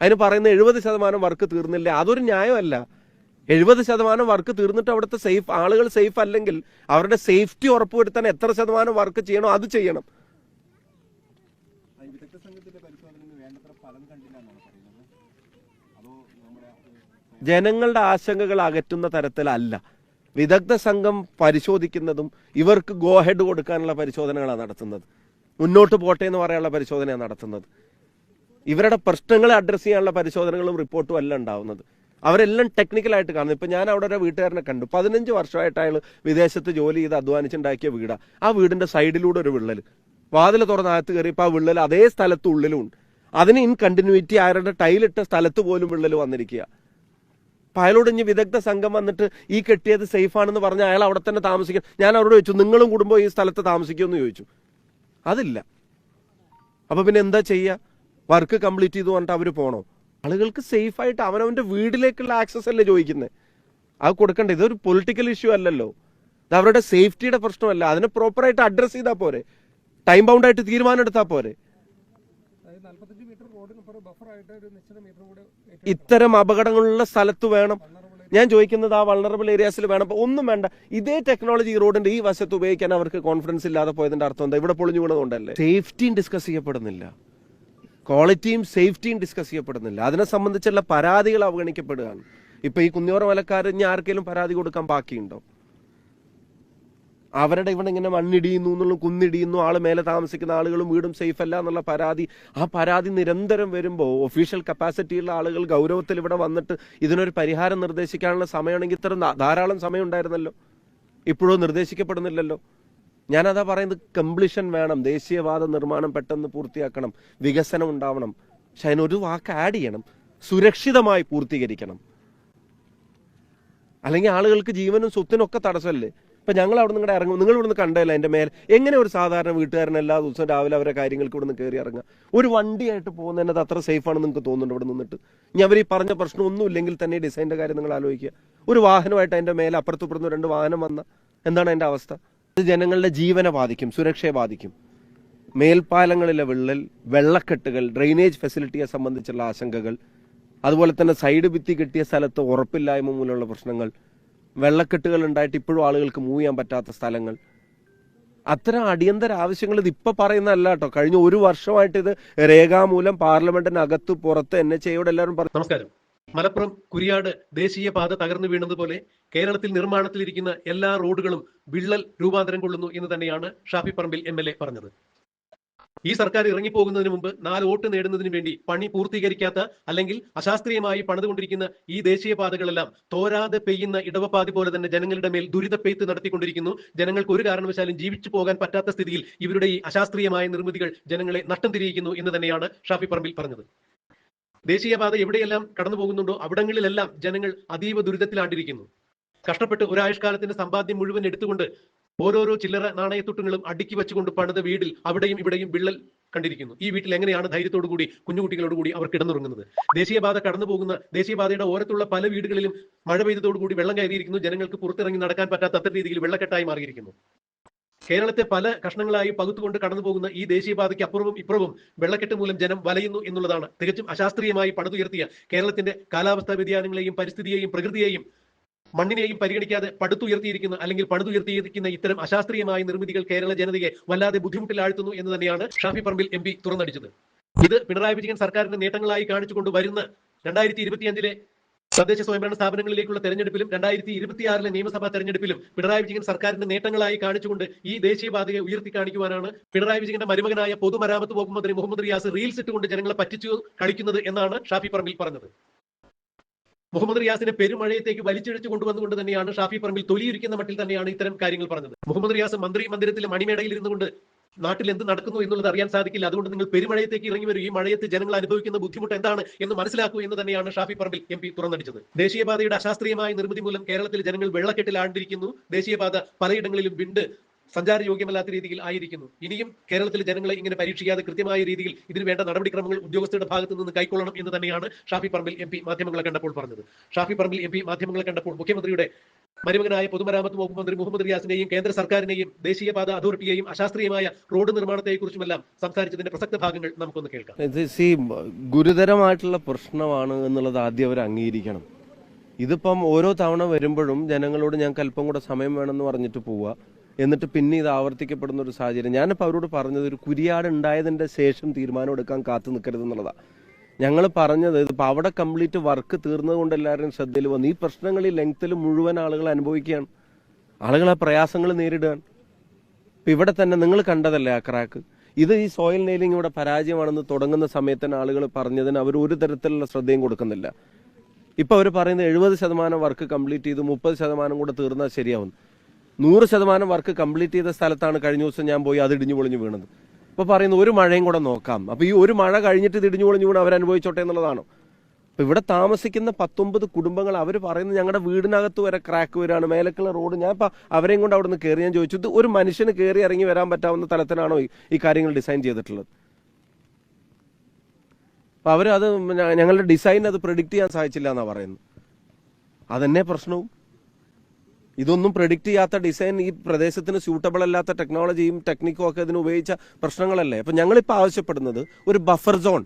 അതിന് പറയുന്ന എഴുപത് ശതമാനം വർക്ക് തീർന്നില്ല. അതൊരു ന്യായമല്ല. എഴുപത് ശതമാനം വർക്ക് തീർന്നിട്ട് അവിടുത്തെ സേഫ് ആളുകൾ സേഫ് അല്ലെങ്കിൽ അവരുടെ സേഫ്റ്റി ഉറപ്പുവരുത്താൻ എത്ര ശതമാനം വർക്ക് ചെയ്യണോ അത് ചെയ്യണം. ജനങ്ങളുടെ ആശങ്കകൾ അകറ്റുന്ന തരത്തിലല്ല. വിദഗ്ധ സംഘം പരിശോധിക്കുന്നതും ഇവർക്ക് ഗോഹെഡ് കൊടുക്കാനുള്ള പരിശോധനകളാണ് നടത്തുന്നത്. മുന്നോട്ട് പോട്ടെ എന്ന് പറയാനുള്ള പരിശോധനയാണ് നടത്തുന്നത്. ഇവരുടെ പ്രശ്നങ്ങളെ അഡ്രസ്സ് ചെയ്യാനുള്ള പരിശോധനകളും റിപ്പോർട്ടും അല്ല ഉണ്ടാവുന്നത്. അവരെല്ലാം ടെക്നിക്കലായിട്ട് കാണുന്നു. ഇപ്പൊ ഞാൻ അവിടെ ഒരു വീട്ടുകാരനെ കണ്ടു. പതിനഞ്ച് വർഷമായിട്ട് അയാൾ വിദേശത്ത് ജോലി ചെയ്ത് അധ്വാനിച്ചുണ്ടാക്കിയ വീടാണ് ആ വീടിന്റെ സൈഡിലൂടെ ഒരു വിള്ളൽ വാതിൽ തുറന്ന് അകത്ത് കയറിയപ്പോൾ ആ വിള്ളൽ അതേ സ്ഥലത്ത് ഉള്ളിലുണ്ട് അതിന് ഇൻ കണ്ടിന്യൂറ്റി അയാളുടെ ടൈലിട്ട സ്ഥലത്ത് പോലും വിള്ളൽ വന്നിരിക്കുക അപ്പൊ അയാളോട് ഇനി വിദഗ്ധ സംഘം വന്നിട്ട് ഈ കെട്ടിയത് സേഫ് ആണെന്ന് പറഞ്ഞ അയാൾ അവിടെ തന്നെ താമസിക്കും ഞാൻ അവരോട് ചോദിച്ചു നിങ്ങളും കുടുംബവും ഈ സ്ഥലത്ത് താമസിക്കുമെന്ന് ചോദിച്ചു. അതില്ല. അപ്പൊ പിന്നെ എന്താ ചെയ്യുക വർക്ക് കംപ്ലീറ്റ് ചെയ്തു പറഞ്ഞിട്ട് അവർ പോകണോ ആളുകൾക്ക് സേഫ് ആയിട്ട് അവനവന്റെ വീട്ടിലേക്കുള്ള ആക്സസ് അല്ലേ ചോദിക്കുന്നത് അത് കൊടുക്കണ്ടേ? ഇതൊരു പൊളിറ്റിക്കൽ ഇഷ്യൂ അല്ലല്ലോ. ഇത് അവരുടെ സേഫ്റ്റിയുടെ പ്രശ്നമല്ല. അതിനെ പ്രോപ്പറായിട്ട് അഡ്രസ്സ് ചെയ്താൽ പോരെ. ടൈം ബൗണ്ട് ആയിട്ട് തീരുമാനം എടുത്താൽ പോരെ. ഇത്തരം അപകടങ്ങളുള്ള സ്ഥലത്ത് വേണം. ഞാൻ ചോദിക്കുന്നത് ആ വൾണറബിൾ ഏരിയാസിൽ വേണം. ഒന്നും വേണ്ട. ഇതേ ടെക്നോളജി റോഡിന്റെ ഈ വശത്ത് ഉപയോഗിക്കാൻ അവർക്ക് കോൺഫിഡൻസ് ഇല്ലാതെ പോയതിന്റെ അർത്ഥം എന്താ? ഇവിടെ പൊളിഞ്ഞു വീണതുകൊണ്ടല്ലേ? സേഫ്റ്റിയും ഡിസ്കസ് ചെയ്യപ്പെടുന്നില്ല. ക്വാളിറ്റിയും സേഫ്റ്റിയും ഡിസ്കസ് ചെയ്യപ്പെടുന്നില്ല. അതിനെ സംബന്ധിച്ചുള്ള പരാതികൾ അവഗണിക്കപ്പെടുകയാണ്. ഇപ്പൊ ഈ കുന്നിയോറ മലക്കാരൻ ഇനി ആർക്കെങ്കിലും പരാതി കൊടുക്കാൻ ബാക്കിയുണ്ടോ? അവരുടെ ഇവിടെ ഇങ്ങനെ മണ്ണിടിയുന്നു എന്നുള്ള കുന്നിടിയുന്നു ആൾ മേലെ താമസിക്കുന്ന ആളുകളും വീടും സേഫ് അല്ല എന്നുള്ള പരാതി ആ പരാതി നിരന്തരം വരുമ്പോൾ ഒഫീഷ്യൽ കപ്പാസിറ്റിയുള്ള ആളുകൾ ഗൗരവത്തിൽ ഇവിടെ വന്നിട്ട് ഇതിനൊരു പരിഹാരം നിർദ്ദേശിക്കാനുള്ള സമയമാണെങ്കിൽ ഇത്ര ധാരാളം സമയം ഉണ്ടായിരുന്നല്ലോ. ഇപ്പോഴും നിർദ്ദേശിക്കപ്പെടുന്നില്ലല്ലോ. ഞാനതാ പറയുന്നത് കംപ്ലീഷൻ വേണം ദേശീയവാദ നിർമ്മാണം പെട്ടെന്ന് പൂർത്തിയാക്കണം വികസനം ഉണ്ടാവണം. പക്ഷെ അതിനൊരു വാക്ക് ആഡ് ചെയ്യണം സുരക്ഷിതമായി പൂർത്തീകരിക്കണം. അല്ലെങ്കിൽ ആളുകൾക്ക് ജീവനും സ്വത്തിനും ഒക്കെ തടസ്സമല്ലേ? ഇപ്പൊ ഞങ്ങൾ അവിടെ നിങ്ങളുടെ ഇറങ്ങും നിങ്ങൾ ഇവിടുന്ന് കണ്ടല്ലോ എന്റെ മേൽ എങ്ങനെ ഒരു സാധാരണ വീട്ടുകാരൻ എല്ലാ ദിവസവും രാവിലെ അവരെ കാര്യങ്ങൾക്ക് ഇവിടുന്ന് കയറി ഇറങ്ങുക? ഒരു വണ്ടിയായിട്ട് പോകുന്നതിനത് അത്ര സേഫ് ആണെന്ന് നിങ്ങൾക്ക് തോന്നുന്നുണ്ട് ഇവിടെ നിന്നിട്ട്? ഇനി അവർ ഈ പറഞ്ഞ പ്രശ്നം ഒന്നും ഇല്ലെങ്കിൽ തന്നെ ഡിസൈന്റെ കാര്യം നിങ്ങൾ ആലോചിക്കുക. ഒരു വാഹനമായിട്ട് അതിന്റെ മേലെ അപ്പുറത്തുപ്പുറത്തും രണ്ട് വാഹനം വന്ന എന്താണ് അതിന്റെ അവസ്ഥ? ജനങ്ങളുടെ ജീവനെ ബാധിക്കും സുരക്ഷയെ ബാധിക്കും. മേൽപ്പാലങ്ങളിലെ വിള്ളൽ വെള്ളക്കെട്ടുകൾ ഡ്രെയിനേജ് ഫെസിലിറ്റിയെ സംബന്ധിച്ചുള്ള ആശങ്കകൾ അതുപോലെ തന്നെ സൈഡ് ഭിത്തി കെട്ടിയ സ്ഥലത്ത് ഉറപ്പില്ലായ്മ മൂലമുള്ള പ്രശ്നങ്ങൾ വെള്ളക്കെട്ടുകൾ ഉണ്ടായിട്ട് ഇപ്പോഴും ആളുകൾക്ക് മൂവ് ചെയ്യാൻ പറ്റാത്ത സ്ഥലങ്ങൾ. അത്തരം അടിയന്തര ആവശ്യങ്ങൾ ഇത് ഇപ്പൊ പറയുന്നതല്ല കേട്ടോ. കഴിഞ്ഞ ഒരു വർഷമായിട്ട് ഇത് രേഖാമൂലം പാർലമെന്റിനകത്ത് പുറത്ത് എൻ എച്ച് എല്ലാവരും പറഞ്ഞു നമസ്കാരം. മലപ്പുറം കുരിയാട് ദേശീയപാത തകർന്നു വീണതുപോലെ കേരളത്തിൽ നിർമ്മാണത്തിലിരിക്കുന്ന എല്ലാ റോഡുകളും വിള്ളൽ രൂപാന്തരം കൊള്ളുന്നു എന്ന് തന്നെയാണ് Shafi Parambil M L A പറഞ്ഞത്. ഈ സർക്കാർ ഇറങ്ങിപ്പോകുന്നതിന് മുമ്പ് നാല് വോട്ട് നേടുന്നതിന് വേണ്ടി പണി പൂർത്തീകരിക്കാത്ത അല്ലെങ്കിൽ അശാസ്ത്രീയമായി പണിതുകൊണ്ടിരിക്കുന്ന ഈ ദേശീയപാതകളെല്ലാം തോരാതെ പെയ്യുന്ന ഇടവപ്പാതി പോലെ തന്നെ ജനങ്ങളുടെ മേൽ ദുരിതപ്പെയ്ത്ത് നടത്തിക്കൊണ്ടിരിക്കുന്നു. ജനങ്ങൾക്ക് ഒരു കാരണവശാലും ജീവിച്ചു പോകാൻ പറ്റാത്ത സ്ഥിതിയിൽ ഇവരുടെ ഈ അശാസ്ത്രീയമായ നിർമ്മിതികൾ ജനങ്ങളെ നട്ടം തിരിയിക്കുന്നു എന്ന് തന്നെയാണ് ഷാഫി പറമ്പിൽ പറഞ്ഞത്. ദേശീയപാത എവിടെയെല്ലാം കടന്നു പോകുന്നുണ്ടോ അവിടങ്ങളിലെല്ലാം ജനങ്ങൾ അതീവ ദുരിതത്തിലാണ്ടിരിക്കുന്നു. കഷ്ടപ്പെട്ട് ഒരായുഷ്കാലത്തിന്റെ സമ്പാദ്യം മുഴുവൻ എടുത്തുകൊണ്ട് ഓരോരോ ചില്ലറ നാണയത്തുട്ടുകളും അടുക്കി വെച്ചുകൊണ്ട് പണിത വീടിൽ അവിടെയും ഇവിടെയും വിള്ളൽ കണ്ടിരിക്കുന്നു. ഈ വീട്ടിൽ എങ്ങനെയാണ് ധൈര്യത്തോടു കൂടി കുഞ്ഞുകുട്ടികളോട് കൂടി അവർ കിടന്നുറങ്ങുന്നത്? ദേശീയപാത കടന്നു പോകുന്ന ദേശീയപാതയുടെ ഓരത്തുള്ള പല വീടുകളിലും മഴ പെയ്തതോടുകൂടി വെള്ളം കയറിയിരിക്കുന്നു. ജനങ്ങൾക്ക് പുറത്തിറങ്ങി നടക്കാൻ പറ്റാത്ത രീതിയിൽ വെള്ളക്കെട്ടായി മാറിയിരിക്കുന്നു. കേരളത്തെ പല കഷ്ണങ്ങളായി പകുത്തുകൊണ്ട് കടന്നു പോകുന്ന ഈ ദേശീയപാതയ്ക്ക് അപ്പുറവും ഇപ്പുറവും വെള്ളക്കെട്ട് മൂലം ജനം വലയുന്നു എന്നുള്ളതാണ്. തികച്ചും അശാസ്ത്രീയമായി പടുത്തുയർത്തിയ കേരളത്തിന്റെ കാലാവസ്ഥാ വ്യതിയാനങ്ങളെയും പരിസ്ഥിതിയെയും പ്രകൃതിയെയും മണ്ണിനെയും പരിഗണിക്കാതെ പടുത്തുയർത്തിയിരിക്കുന്ന അല്ലെങ്കിൽ പടുത്തുയർത്തിയിരിക്കുന്ന ഇത്തരം അശാസ്ത്രീയമായ നിർമ്മിതികൾ കേരള ജനതയെ വല്ലാതെ ബുദ്ധിമുട്ടിലാഴ്ത്തുന്നു എന്ന് തന്നെയാണ് ഷാഫി പറമ്പിൽ എം പി തുറന്നടിച്ചത്. ഇത് പിണറായി വിജയൻ സർക്കാരിന്റെ നേട്ടങ്ങളായി കാണിച്ചുകൊണ്ട് വരുന്ന രണ്ടായിരത്തി ഇരുപത്തിയഞ്ചിലെ തദ്ദേശ സ്വയംഭരണ സ്ഥാപനങ്ങളിലേക്കുള്ള തെരഞ്ഞെടുപ്പിലും രണ്ടായിരത്തി ഇരുപത്തിയാറിലെ നിയമസഭാ തെരഞ്ഞെടുപ്പിലും പിണറായി വിജയൻ സർക്കാരിന്റെ നേട്ടങ്ങളായി കാണിച്ചുകൊണ്ട് ഈ ദേശീയപാതയെ ഉയർത്തി കാണിക്കുവാനാണ് പിണറായി വിജയന്റെ മരുമകനായ പൊതുമരാമത്ത് വകുപ്പ് മന്ത്രി മുഹമ്മദ് റിയാസ് റീൽസ് ഇട്ടുകൊണ്ട് ജനങ്ങളെ പറ്റിച്ചു കളിക്കുന്നത് എന്നാണ് ഷാഫി പറമ്പിൽ പറഞ്ഞത്. മുഹമ്മദ് റിയാസിനെ പെരുമഴയത്തേക്ക് വലിച്ചിഴച്ചു കൊണ്ടുവന്നുകൊണ്ട് തന്നെയാണ് ഷാഫി പറമ്പിൽ തൊലിയിരിക്കുന്ന മട്ടിൽ തന്നെയാണ് ഇത്തരം കാര്യങ്ങൾ പറഞ്ഞത്. മുഹമ്മദ് റിയാസ് മന്ത്രി മന്ദിരത്തിലെ മണിമേടയിൽ ഇരുന്നുകൊണ്ട് നാട്ടിൽ എന്ത് നടക്കുന്നു എന്നുള്ളത് അറിയാൻ സാധിക്കില്ല. അതുകൊണ്ട് നിങ്ങൾ പെരുമഴയത്തേക്ക് ഇറങ്ങി വരും. ഈ മഴയത്ത് ജനങ്ങൾ അനുഭവിക്കുന്ന ബുദ്ധിമുട്ട് എന്താണ് എന്ന് മനസ്സിലാക്കൂ എന്ന് തന്നെയാണ് ഷാഫി പറമ്പിൽ എം പി തുറന്നടിച്ചത്. ദേശീയപാതയുടെ അശാസ്ത്രീയമായ നിർമ്മിതി മൂലം കേരളത്തിൽ ജനങ്ങൾ വെള്ളക്കെട്ടിലാണ്ടിരിക്കുന്നു ദേശീയപാത പലയിടങ്ങളിലും വിണ്ട് സഞ്ചാരയോഗ്യമല്ലാത്ത രീതിയിൽ ആയിരിക്കുന്നു. ഇനിയും കേരളത്തിലെ ജനങ്ങളെ ഇങ്ങനെ പരീക്ഷിക്കാതെ കൃത്യമായ രീതിയിൽ ഇതിന് വേണ്ട നടപടിക്രമങ്ങൾ ഉദ്യോഗസ്ഥരുടെ ഭാഗത്തു നിന്ന് കൈക്കൊള്ളണം എന്ന് തന്നെയാണ് ഷാഫി പറമ്പിൽ എം പി മാധ്യമങ്ങളെ കണ്ടപ്പോൾ പറഞ്ഞത്. ഷാഫി പറമ്പിൽ എം പി മാധ്യമങ്ങളെ കണ്ടപ്പോൾ മുഖ്യമന്ത്രിയുടെ മരുമകനായ പൊതുമരാമത്ത് വകുപ്പ് മന്ത്രി മുഹമ്മദ് റിയാസിനെയും കേന്ദ്ര സർക്കാരിനെയും ദേശീയപാത അതോറിറ്റിയെയും അശാസ്ത്രീയമായ റോഡ് നിർമ്മാണത്തെക്കുറിച്ചുമെല്ലാം സംസാരിച്ചതിന്റെ പ്രസക്ത ഭാഗങ്ങൾ നമുക്കൊന്ന് കേൾക്കാം. ഗുരുതരമായിട്ടുള്ള പ്രശ്നമാണ് എന്നുള്ളത് ആദ്യം അവർ അംഗീകരിക്കണം. ഇതിപ്പം ഓരോ തവണ വരുമ്പോഴും ജനങ്ങളോട് ഞങ്ങൾക്ക് അല്പം കൂടെ സമയം വേണമെന്ന് പറഞ്ഞിട്ട് പോവുക. എന്നിട്ട് പിന്നെ ഇത് ആവർത്തിക്കപ്പെടുന്ന ഒരു സാഹചര്യം. ഞാനിപ്പോൾ അവരോട് പറഞ്ഞത് ഒരു കുരിയാട് ഉണ്ടായതിന്റെ ശേഷം തീരുമാനം എടുക്കാൻ കാത്തു നിൽക്കരുത് എന്നുള്ളതാണ് ഞങ്ങൾ പറഞ്ഞത് ഇതിപ്പോൾ അവിടെ കംപ്ലീറ്റ് വർക്ക് തീർന്നതുകൊണ്ട് എല്ലാവരും ശ്രദ്ധയിൽ വന്നു. ഈ പ്രശ്നങ്ങൾ ഈ ലെങ്ത്തിൽ മുഴുവൻ ആളുകൾ അനുഭവിക്കുകയാണ്. ആളുകൾ ആ പ്രയാസങ്ങൾ നേരിടുകയാണ്. ഇപ്പം ഇവിടെ തന്നെ നിങ്ങൾ കണ്ടതല്ലേ ആ ക്രാക്ക് ഇത് ഈ സോയിൽ നെയിലിംഗ് ഇവിടെ പരാജയമാണെന്ന് തുടങ്ങുന്ന സമയത്തിന് ആളുകൾ പറഞ്ഞതിന് അവർ ഒരു തരത്തിലുള്ള ശ്രദ്ധയും കൊടുക്കുന്നില്ല. ഇപ്പൊ അവർ പറയുന്നത് എഴുപത് ശതമാനം വർക്ക് കംപ്ലീറ്റ് ചെയ്ത് മുപ്പത് ശതമാനം കൂടെ തീർന്നാൽ ശരിയാവും നൂറ് ശതമാനം വർക്ക് കംപ്ലീറ്റ് ചെയ്ത സ്ഥലത്താണ് കഴിഞ്ഞ ദിവസം ഞാൻ പോയി അത് ഇടിഞ്ഞു പൊളിഞ്ഞു വീണത്. ഇപ്പൊ പറയുന്നു ഒരു മഴയും കൂടെ നോക്കാം. അപ്പൊ ഈ ഒരു മഴ കഴിഞ്ഞിട്ട് ഇത് ഇടിഞ്ഞു പൊളിഞ്ഞു വീണ് അവർ അനുഭവിച്ചോട്ടെ എന്നുള്ളതാണോ? അപ്പൊ ഇവിടെ താമസിക്കുന്ന പത്തൊമ്പത് കുടുംബങ്ങൾ അവർ പറയുന്നത് ഞങ്ങളുടെ വീടിനകത്ത് വരെ ക്രാക്ക് വരാണ് മേലക്കുള്ള റോഡ്. ഞാൻ ഇപ്പൊ അവരെയും കൊണ്ട് അവിടെ നിന്ന് കയറി ഞാൻ ചോദിച്ചു ഇത് ഒരു മനുഷ്യന് കയറി ഇറങ്ങി വരാൻ പറ്റാവുന്ന തലത്തിലാണോ ഈ- ഈ കാര്യങ്ങൾ ഡിസൈൻ ചെയ്തിട്ടുള്ളത്? അപ്പൊ അവർ അത് ഞങ്ങളുടെ ഡിസൈൻ അത് പ്രെഡിക്റ്റ് ചെയ്യാൻ സാധിച്ചില്ല എന്നാ പറയുന്നത്. അതന്നെ പ്രശ്നവും? ഇതൊന്നും പ്രെഡിക്റ്റ് ചെയ്യാത്ത ഡിസൈൻ ഈ പ്രദേശത്തിന് സ്യൂട്ടബിൾ അല്ലാത്ത ടെക്നോളജിയും ടെക്നിക്കും ഒക്കെ ഇതിന് ഉപയോഗിച്ച പ്രശ്നങ്ങളല്ലേ? അപ്പൊ ഞങ്ങളിപ്പോൾ ആവശ്യപ്പെടുന്നത് ഒരു ബഫർ സോൺ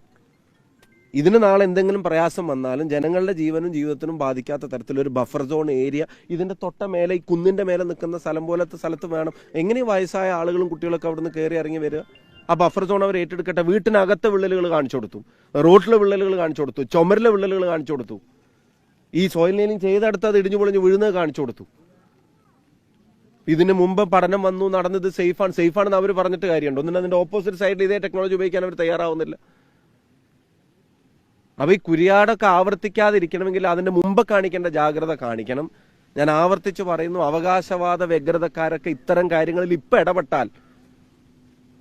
ഇതിന് നാളെ എന്തെങ്കിലും പ്രയാസം വന്നാലും ജനങ്ങളുടെ ജീവനും ജീവിതത്തിനും ബാധിക്കാത്ത തരത്തിൽ ഒരു ബഫർ സോൺ ഏരിയ ഇതിന്റെ തൊട്ട മേലെ ഈ കുന്നിന്റെ മേലെ നിൽക്കുന്ന സ്ഥലം പോലത്തെ സ്ഥലത്ത് വേണം. എങ്ങനെ വയസ്സായ ആളുകളും കുട്ടികളൊക്കെ അവിടുന്ന് കയറി ഇറങ്ങി വരിക? ആ ബഫർ സോൺ അവർ ഏറ്റെടുക്കട്ടെ. വീട്ടിനകത്തെ വിള്ളലുകൾ കാണിച്ചു കൊടുത്തു. റോഡിലെ വിള്ളലുകൾ കാണിച്ചു കൊടുത്തു. ചുമരിലെ വിള്ളലുകൾ കാണിച്ചു കൊടുത്തു. ഈ സോയിൽ നെയിലിംഗ് ചെയ്തെടുത്ത് അത് ഇടിഞ്ഞു പൊളിഞ്ഞ് വീഴുന്നത് കാണിച്ചു കൊടുത്തു. ഇതിന് മുമ്പ് പഠനം വന്നു നടന്നത് സേഫാണ്. സേഫാണെന്ന് അവർ പറഞ്ഞിട്ട് കാര്യമുണ്ട്. ഒന്നിനും അതിന്റെ ഓപ്പോസിറ്റ് സൈഡിൽ ഇതേ ടെക്നോളജി ഉപയോഗിക്കാൻ അവർ തയ്യാറാവുന്നില്ല. അപ്പൊ ഈ കുരിയാടൊക്കെ ആവർത്തിക്കാതിരിക്കണമെങ്കിൽ അതിന്റെ മുമ്പ് കാണിക്കേണ്ട ജാഗ്രത കാണിക്കണം. ഞാൻ ആവർത്തിച്ച് പറയുന്നു അവകാശവാദ വ്യഗ്രതക്കാരൊക്കെ ഇത്തരം കാര്യങ്ങളിൽ ഇപ്പൊ ഇടപെട്ടാൽ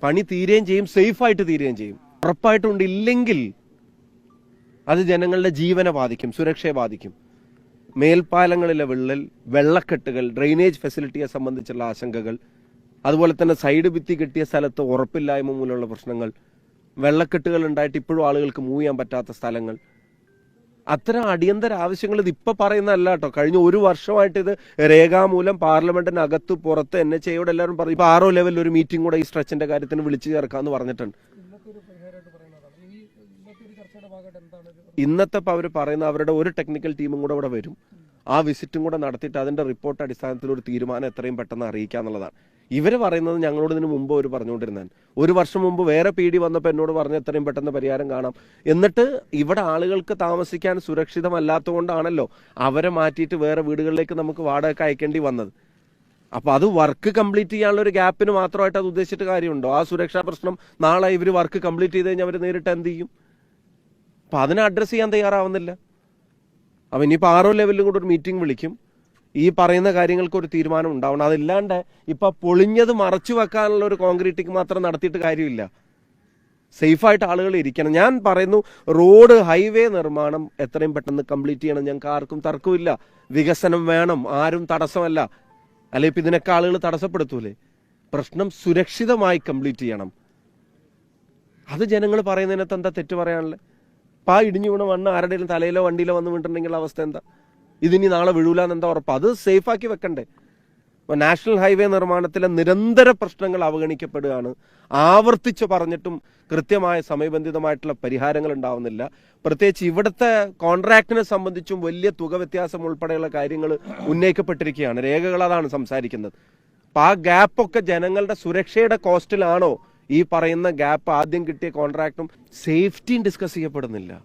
പണി തീരുകയും ചെയ്യും സേഫായിട്ട് തീരുകയും ചെയ്യും. ഉറപ്പായിട്ടുണ്ട് ഇല്ലെങ്കിൽ അത് ജനങ്ങളുടെ ജീവനെ ബാധിക്കും സുരക്ഷയെ ബാധിക്കും. മേൽപ്പാലങ്ങളിലെ വിള്ളൽ വെള്ളക്കെട്ടുകൾ ഡ്രെയിനേജ് ഫെസിലിറ്റിയെ സംബന്ധിച്ചുള്ള ആശങ്കകൾ അതുപോലെ തന്നെ സൈഡ് ഭിത്തി കിട്ടിയ സ്ഥലത്ത് ഉറപ്പില്ലായ്മ മൂലമുള്ള പ്രശ്നങ്ങൾ വെള്ളക്കെട്ടുകൾ ഉണ്ടായിട്ട് ഇപ്പോഴും ആളുകൾക്ക് മൂവ് ചെയ്യാൻ പറ്റാത്ത സ്ഥലങ്ങൾ. അത്തരം അടിയന്തര ആവശ്യങ്ങൾ ഇത് ഇപ്പൊ പറയുന്നതല്ല കേട്ടോ. കഴിഞ്ഞ ഒരു വർഷമായിട്ട് ഇത് രേഖാമൂലം പാർലമെന്റിനകത്ത് പുറത്ത് എൻ എച്ച് എയോട് എല്ലാവരും പറഞ്ഞു ഇപ്പൊ ആറോ ലെവലിൽ ഒരു മീറ്റിംഗ് കൂടെ ഈ സ്ട്രെച്ചിന്റെ കാര്യത്തിന് വിളിച്ചു ചേർക്കാന്ന് പറഞ്ഞിട്ടുണ്ട് ഇന്നത്തെ ഒരു പരിഹാരമായിട്ട് പറയുന്നതാണ് ഈ ഇന്നത്തെ ഒരു ചർച്ചയുടെ ഭാഗമായിട്ട് എന്താണ് ഒരു ഇന്നത്തെ അവർ പറയുന്ന അവരുടെ ഒരു ടെക്നിക്കൽ ടീമും കൂടെ ഇവിടെ വരും. ആ വിസിറ്റും കൂടെ നടത്തിയിട്ട് അതിന്റെ റിപ്പോർട്ട് അടിസ്ഥാനത്തിൽ ഒരു തീരുമാനം എത്രയും പെട്ടെന്ന് അറിയിക്കുക എന്നുള്ളതാണ്. ഇവർ പറയുന്നത് ഞങ്ങളോട് ഇതിന് മുമ്പ് അവർ പറഞ്ഞുകൊണ്ടിരുന്നാൽ ഒരു വർഷം മുമ്പ് വേറെ പി ഡി വന്നപ്പോൾ എന്നോട് പറഞ്ഞ എത്രയും പെട്ടെന്ന് പരിഹാരം കാണാം. എന്നിട്ട് ഇവിടെ ആളുകൾക്ക് താമസിക്കാൻ സുരക്ഷിതമല്ലാത്തതുകൊണ്ടാണല്ലോ അവരെ മാറ്റിയിട്ട് വേറെ വീടുകളിലേക്ക് നമുക്ക് വാടക അയക്കേണ്ടി വന്നത്. അപ്പൊ അത് വർക്ക് കംപ്ലീറ്റ് ചെയ്യാനുള്ള ഒരു ഗ്യാപ്പിന് മാത്രമായിട്ട് അത് ഉദ്ദേശിച്ചിട്ട് കാര്യമുണ്ടോ? ആ സുരക്ഷാ പ്രശ്നം നാളെ ഇവർ വർക്ക് കംപ്ലീറ്റ് ചെയ്ത് കഴിഞ്ഞാൽ അവർ നേരിട്ട് എന്ത് ചെയ്യും? അപ്പൊ അതിനെ അഡ്രസ്സ് ചെയ്യാൻ തയ്യാറാവുന്നില്ല. അപ്പം ഇനിയിപ്പോൾ ആറോ ലെവലിലും കൂടെ ഒരു മീറ്റിംഗ് വിളിക്കും. ഈ പറയുന്ന കാര്യങ്ങൾക്ക് ഒരു തീരുമാനം ഉണ്ടാവണം. അതില്ലാണ്ട് ഇപ്പം പൊളിഞ്ഞത് മറച്ചു വെക്കാനുള്ള ഒരു കോൺക്രീറ്റിക്ക് മാത്രം നടത്തിയിട്ട് കാര്യമില്ല. സേഫായിട്ട് ആളുകൾ ഇരിക്കണം. ഞാൻ പറയുന്നു റോഡ് ഹൈവേ നിർമ്മാണം എത്രയും പെട്ടെന്ന് കംപ്ലീറ്റ് ചെയ്യണം. ഞങ്ങൾക്ക് ആർക്കും തർക്കമില്ല. വികസനം വേണം. ആരും തടസ്സമല്ല. അല്ലെ ഇപ്പം ഇതിനൊക്കെ ആളുകൾ തടസ്സപ്പെടുത്തൂലേ? പ്രശ്നം സുരക്ഷിതമായി കംപ്ലീറ്റ് ചെയ്യണം. അത് ജനങ്ങൾ പറയുന്നതിനകത്ത് എന്താ തെറ്റ് പറയാനുള്ളത്? പാ ഇടിഞ്ഞു വീണ മണ്ണ് ആരുടെയും തലയിലോ വണ്ടിയിലോ വന്ന് വീണിട്ടുണ്ടെങ്കിൽ അവസ്ഥ എന്താ? ഇതിനി നാളെ വീഴൂലെന്ന് എന്താ ഉറപ്പ്? അത് സേഫാക്കി വെക്കണ്ടേ. ഇപ്പൊ നാഷണൽ ഹൈവേ നിർമ്മാണത്തിലെ നിരന്തര പ്രശ്നങ്ങൾ അവഗണിക്കപ്പെടുകയാണ്. ആവർത്തിച്ച് പറഞ്ഞിട്ടും കൃത്യമായ സമയബന്ധിതമായിട്ടുള്ള പരിഹാരങ്ങൾ ഉണ്ടാവുന്നില്ല. പ്രത്യേകിച്ച് ഇവിടുത്തെ കോൺട്രാക്ടിനെ സംബന്ധിച്ചും വലിയ തുക വ്യത്യാസം ഉൾപ്പെടെയുള്ള കാര്യങ്ങൾ ഉന്നയിക്കപ്പെട്ടിരിക്കുകയാണ്. രേഖകൾ അതാണ് സംസാരിക്കുന്നത്. അപ്പൊ ആ ഗ്യാപ്പൊക്കെ ജനങ്ങളുടെ സുരക്ഷയുടെ കോസ്റ്റിലാണോ ഈ പറയുന്ന ഗ്യാപ്പ് ആദ്യം കിട്ടിയ കോൺട്രാക്റ്റും സേഫ്റ്റിയും ഡിസ്കസ് ചെയ്യപ്പെടുന്നില്ല.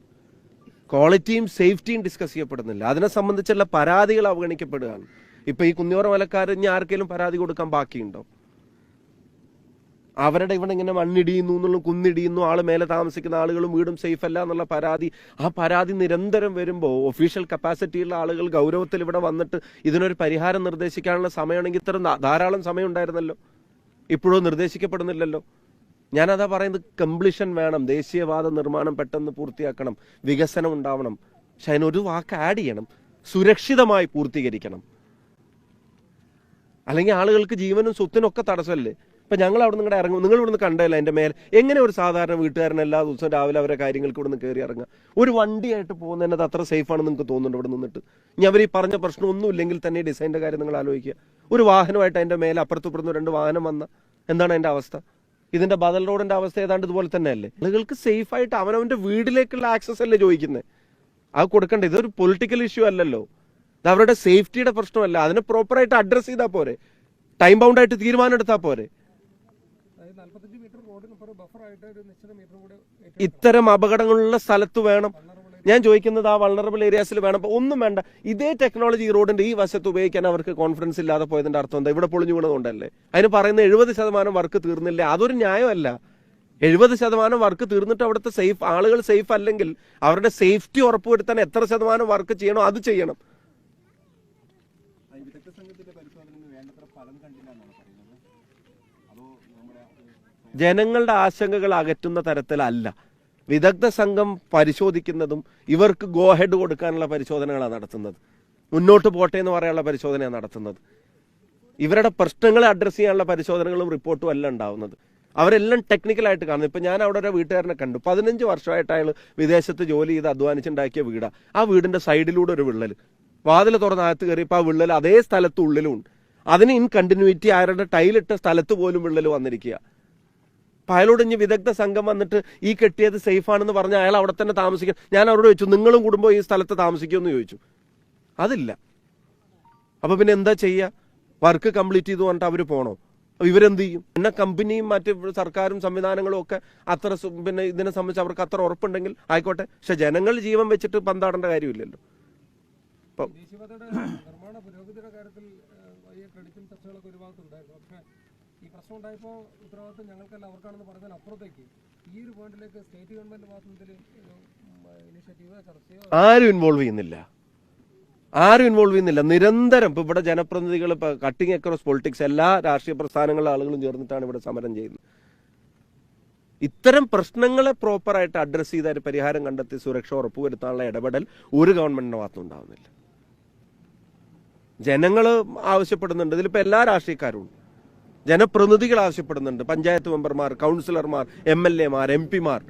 ക്വാളിറ്റിയും സേഫ്റ്റിയും ഡിസ്കസ് ചെയ്യപ്പെടുന്നില്ല. അതിനെ സംബന്ധിച്ചുള്ള പരാതികൾ അവഗണിക്കപ്പെടുകയാണ്. ഇപ്പൊ ഈ കുന്നിയോറ മലക്കാർ ഇനി ആർക്കെങ്കിലും പരാതി കൊടുക്കാൻ ബാക്കിയുണ്ടോ? അവരുടെ ഇവിടെ ഇങ്ങനെ മണ്ണിടിയുന്നു എന്നുള്ള കുന്നിടിയുന്നു ആൾ മേലെ താമസിക്കുന്ന ആളുകളും വീടും സേഫ് അല്ല എന്നുള്ള പരാതി. ആ പരാതി നിരന്തരം വരുമ്പോൾ ഒഫീഷ്യൽ കപ്പാസിറ്റിയുള്ള ആളുകൾ ഗൗരവത്തിൽ ഇവിടെ വന്നിട്ട് ഇതിനൊരു പരിഹാരം നിർദ്ദേശിക്കാനുള്ള സമയമാണെങ്കിൽ ഇത്ര ധാരാളം സമയം ഉണ്ടായിരുന്നല്ലോ. ഇപ്പോഴും നിർദ്ദേശിക്കപ്പെടുന്നില്ലല്ലോ. ഞാനതാ പറയുന്നത് കംപ്ലീഷൻ വേണം ദേശീയവാദ നിർമ്മാണം പെട്ടെന്ന് പൂർത്തിയാക്കണം വികസനം ഉണ്ടാവണം. പക്ഷെ അതിനൊരു വാക്ക് ആഡ് ചെയ്യണം സുരക്ഷിതമായി പൂർത്തീകരിക്കണം. അല്ലെങ്കിൽ ആളുകൾക്ക് ജീവനും സ്വത്തിനും ഒക്കെ തടസ്സമല്ലേ? ഇപ്പൊ ഞങ്ങൾ അവിടെ നിന്ന് ഇറങ്ങും. നിങ്ങൾ ഇവിടുന്ന് കണ്ടല്ല എന്റെ മേലെ? എങ്ങനെ ഒരു സാധാരണ വീട്ടുകാരൻ എല്ലാ ദിവസവും രാവിലെ അവരെ കാര്യങ്ങൾക്ക് ഇവിടുന്ന് കയറി ഇറങ്ങുക? ഒരു വണ്ടിയായിട്ട് പോകുന്നതിനത് അത്ര സേഫ് ആണെന്ന് നിങ്ങൾക്ക് തോന്നുന്നുണ്ട് ഇവിടെ നിന്നിട്ട്? ഇനി അവർ ഈ പറഞ്ഞ പ്രശ്നം ഒന്നും ഇല്ലെങ്കിൽ തന്നെ ഡിസൈന്റെ കാര്യം നിങ്ങൾ ആലോചിക്കുക. ഒരു വാഹനമായിട്ട് അതിന്റെ മേലെ അപ്പുറത്തുപ്പുറത്ത് രണ്ട് വാഹനം വന്ന എന്താണ് അതിന്റെ അവസ്ഥ? ഇതിന്റെ ബദൽ റോഡിന്റെ അവസ്ഥ ഏതാണ്ട് ഇതുപോലെ തന്നെ അല്ലേ ആളുകൾക്ക് സേഫ് ആയിട്ട് അവനവന്റെ വീട്ടിലേക്കുള്ള ആക്സസ് അല്ലേ ചോദിക്കുന്നത് അത് കൊടുക്കണ്ട ഇതൊരു പൊളിറ്റിക്കൽ ഇഷ്യൂ അല്ലല്ലോ. ഇത് അവരുടെ സേഫ്റ്റിയുടെ പ്രശ്നമല്ല. അതിനെ പ്രോപ്പറായിട്ട് അഡ്രസ് ചെയ്താൽ പോരെ. ടൈം ബൗണ്ട് ആയിട്ട് തീരുമാനം എടുത്താൽ പോരെ. ഇത്തരം അപകടങ്ങളുള്ള സ്ഥലത്ത് വേണം ഞാൻ ചോദിക്കുന്നത് ആ വൾണറബിൾ ഏരിയാസിൽ വേണം. ഒന്നും വേണ്ട. ഇതേ ടെക്നോളജി ഈ റോഡിന്റെ ഈ വശത്ത് ഉപയോഗിക്കാൻ അവർക്ക് കോൺഫിഡൻസ് ഇല്ലാതെ പോയതിന്റെ അർത്ഥം എന്താ? ഇവിടെ പൊളിഞ്ഞു വീണതുകൊണ്ടല്ലേ അതിന് പറയുന്ന എഴുപത് ശതമാനം വർക്ക് തീർന്നില്ല? അതൊരു ന്യായമല്ല. എഴുപത് ശതമാനം വർക്ക് തീർന്നിട്ട് അവിടുത്തെ സേഫ് ആളുകൾ സേഫ് അല്ലെങ്കിൽ അവരുടെ സേഫ്റ്റി ഉറപ്പുവരുത്താൻ എത്ര ശതമാനം വർക്ക് ചെയ്യണോ അത് ചെയ്യണം. ജനങ്ങളുടെ ആശങ്കകൾ അകറ്റുന്ന തരത്തിലല്ല. വിദഗ്ധ സംഘം പരിശോധിക്കുന്നതും ഇവർക്ക് ഗോ ഹെഡ് കൊടുക്കാനുള്ള പരിശോധനകളാണ് നടത്തുന്നത്. മുന്നോട്ട് പോട്ടെ എന്ന് പറയാനുള്ള പരിശോധനയാണ് നടത്തുന്നത്. ഇവരുടെ പ്രശ്നങ്ങളെ അഡ്രസ്സ് ചെയ്യാനുള്ള പരിശോധനകളും റിപ്പോർട്ടും എല്ലാം ഉണ്ടാവുന്നത്. അവരെല്ലാം ടെക്നിക്കലായിട്ട് കാണുന്നത് ഇപ്പം ഞാൻ അവിടെ ഒരു വീട്ടുകാരനെ കണ്ടു. പതിനഞ്ച് വർഷമായിട്ട് അയാൾ വിദേശത്ത് ജോലി ചെയ്ത് അധ്വാനിച്ചുണ്ടാക്കിയ വീടാണ് ആ വീടിന്റെ സൈഡിലൂടെ ഒരു വിള്ളൽ വാതിൽ തുറന്ന് അകത്ത് കയറിയപ്പോൾ ആ വിള്ളൽ അതേ സ്ഥലത്ത് ഉള്ളിലും ഉണ്ട് അതിന് ഇൻ കണ്ടിന്യൂറ്റി ആരുടെ ടൈലിട്ട സ്ഥലത്ത് പോലും വിള്ളൽ വന്നിരിക്കുക അപ്പൊ വിദഗ്ധ സംഘം വന്നിട്ട് ഈ കെട്ടിയത് സേഫ് ആണെന്ന് പറഞ്ഞ അയാൾ അവിടെ തന്നെ താമസിക്കും ഞാൻ അവരോട് ചോദിച്ചു നിങ്ങളും കുടുംബവും ഈ സ്ഥലത്ത് താമസിക്കുമെന്ന് ചോദിച്ചു. അതില്ല. അപ്പൊ പിന്നെ എന്താ ചെയ്യുക വർക്ക് കംപ്ലീറ്റ് ചെയ്തു പറഞ്ഞിട്ട് അവർ പോണോ? ഇവരെന്ത് ചെയ്യും? പിന്നെ കമ്പനിയും മറ്റ് സർക്കാരും സംവിധാനങ്ങളും ഒക്കെ അത്ര പിന്നെ ഇതിനെ സംബന്ധിച്ച് അവർക്ക് അത്ര ഉറപ്പുണ്ടെങ്കിൽ ആയിക്കോട്ടെ. പക്ഷെ ജനങ്ങൾ ജീവൻ വെച്ചിട്ട് പന്താടേണ്ട കാര്യമില്ലല്ലോ. ദേശീയപാതയുടെ നിർമ്മാണ പുരോഗതിയുടെ കാര്യത്തിൽ വലിയ ഈ പ്രശ്നം ഉണ്ടായപ്പോൾ ഉത്തരവാദിത്വം ഞങ്ങൾക്കല്ല അവർക്കാണെന്ന് പറഞ്ഞാൽ അപ്പുറത്തേക്ക് ഈ ഒരു പോയിന്റിലേക്ക് സ്റ്റേറ്റ് ഗവൺമെന്റ് നിന്ന് ഇനിഷ്യേറ്റീവോ ആരും ഇൻവോൾവ് ചെയ്യുന്നില്ല. ആരും ഇൻവോൾവ് ചെയ്യുന്നില്ല. നിരന്തരം ഇപ്പൊ ഇവിടെ ജനപ്രതിനിധികൾ ഇപ്പൊ കട്ടിങ് അക്രോസ് പൊളിറ്റിക്സ് എല്ലാ രാഷ്ട്രീയ പ്രസ്ഥാനങ്ങളിലെ ആളുകളും ചേർന്നിട്ടാണ് ഇവിടെ സമരം ചെയ്യുന്നത്. ഇത്തരം പ്രശ്നങ്ങളെ പ്രോപ്പറായിട്ട് അഡ്രസ്സ് ചെയ്ത് അതിന് പരിഹാരം കണ്ടെത്തി സുരക്ഷ ഉറപ്പുവരുത്താനുള്ള ഇടപെടൽ ഒരു ഗവൺമെന്റിന്റെ ഭാഗത്തും ഉണ്ടാവുന്നില്ല. ജനങ്ങൾ ആവശ്യപ്പെടുന്നുണ്ട്. ഇതിലിപ്പോ എല്ലാ രാഷ്ട്രീയക്കാരും ഉണ്ട്. ജനപ്രതിനിധികൾ ആവശ്യപ്പെടുന്നുണ്ട്. പഞ്ചായത്ത് മെമ്പർമാർ കൗൺസിലർമാർ എം എൽ എമാർ എം പിമാർ.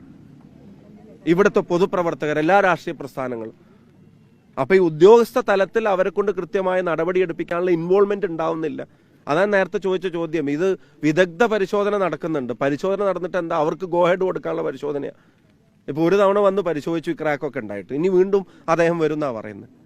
ഇവിടുത്തെ പൊതുപ്രവർത്തകർ എല്ലാ രാഷ്ട്രീയ പ്രസ്ഥാനങ്ങളും. അപ്പൊ ഈ ഉദ്യോഗസ്ഥ തലത്തിൽ അവരെ കൊണ്ട് കൃത്യമായ നടപടി എടുപ്പിക്കാനുള്ള ഇൻവോൾവ്മെന്റ് ഉണ്ടാവുന്നില്ല. അതാണ് നേരത്തെ ചോദിച്ച ചോദ്യം. ഇത് വിദഗ്ധ പരിശോധന നടക്കുന്നുണ്ട്. പരിശോധന നടന്നിട്ട് എന്താ അവർക്ക് ഗോഹെഡ് കൊടുക്കാനുള്ള പരിശോധനയാണ് ഇപ്പൊ ഒരു തവണ വന്ന് പരിശോധിച്ചു ക്രാക്കൊക്കെ ഉണ്ടായിട്ട്. ഇനി വീണ്ടും അദ്ദേഹം വരുന്നാ പറയുന്നത്